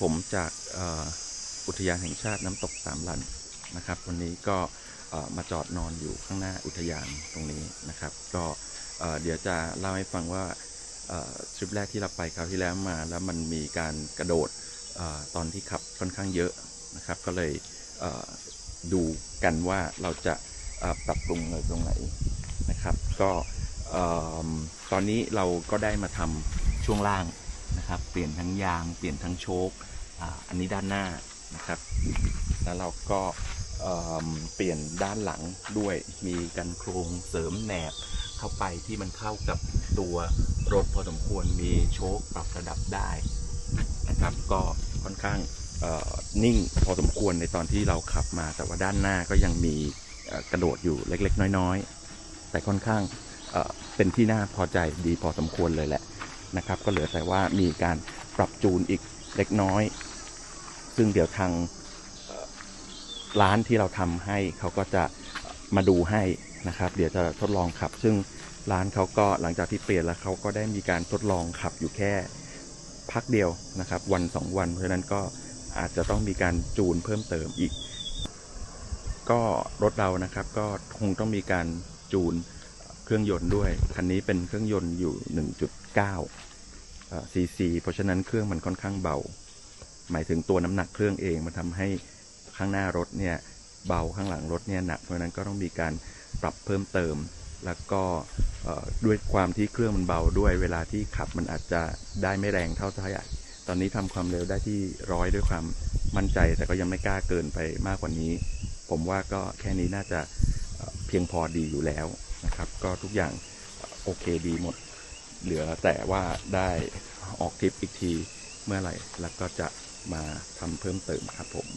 ผมจากอุทยานแห่งชาติน้ำตกสามลันนะครับ วันนี้ก็มาจอดนอนอยู่ข้างหน้าอุทยานตรงนี้นะครับ ก็เดี๋ยวจะเล่าให้ฟังว่าทริปแรกที่เราไปคราวที่แล้วมา แล้วมันมีการกระโดดตอนที่ขับค่อนข้างเยอะนะครับ ก็เลยดูกันว่าเราจะปรับปรุงอะไรตรงไหนนะครับ ก็ตอนนี้เราก็ได้มาทำช่วงล่าง นะครับ เปลี่ยนทั้งยาง เปลี่ยนทั้งโชคอันนี้ด้านหน้านะครับ แล้วเราก็เปลี่ยนด้านหลังด้วย มีกันโครงเสริมแหนบเข้าไปที่มันเข้ากับตัวรถพอสมควร มีโชคปรับระดับได้นะครับ ก็ค่อนข้างนิ่งพอสมควรในตอนที่เราขับมา แต่ว่าด้านหน้าก็ยังมีกระโดดอยู่เล็กๆ น้อยๆ แต่ค่อนข้างเเป็นที่น่าพอใจดีพอสมควรเลยแหละ นะครับ ก็เหลือแต่ว่ามีการปรับจูนอีกเล็กน้อย ซึ่งเดี๋ยวทางร้านที่เราทำให้เขาก็จะมาดูให้นะครับ เดี๋ยวจะทดลองขับ ซึ่งร้านเขาก็หลังจากที่เปลี่ยนแล้วเขาก็ได้มีการทดลองขับอยู่แค่พักเดียวนะครับ วันสองวัน เพราะฉะนั้นก็อาจจะต้องมีการจูนเพิ่มเติมอีก ก็รถเรานะครับก็คงต้องมีการจูน เครื่องยนต์ด้วย คันนี้เป็นเครื่องยนต์อยู่ 1.9ซีซีเพราะฉะนั้นเครื่องมันค่อนข้างเบา หมายถึงตัวน้ำหนักเครื่องเองมันทำให้ข้างหน้ารถเนี่ยเบาข้างหลังรถเนี่ยหนักเพราะฉะนั้นก็ต้องมีการปรับเพิ่มเติม แล้วก็ด้วยความที่เครื่องมันเบาด้วยเวลาที่ขับมันอาจจะได้ไม่แรงเท่าที่อยากตอนนี้ทำความเร็วได้ที่ร้อยด้วยความมั่นใจ แต่ก็ยังไม่กล้าเกินไปมากกว่านี้ ผมว่าก็แค่นี้น่าจะเพียงพอดีอยู่แล้ว นะครับ ก็ทุกอย่างโอเคดีหมด เหลือแต่ว่าได้ออกทริปอีกทีเมื่อไหร่ แล้วก็จะมาทำเพิ่มเติมครับผม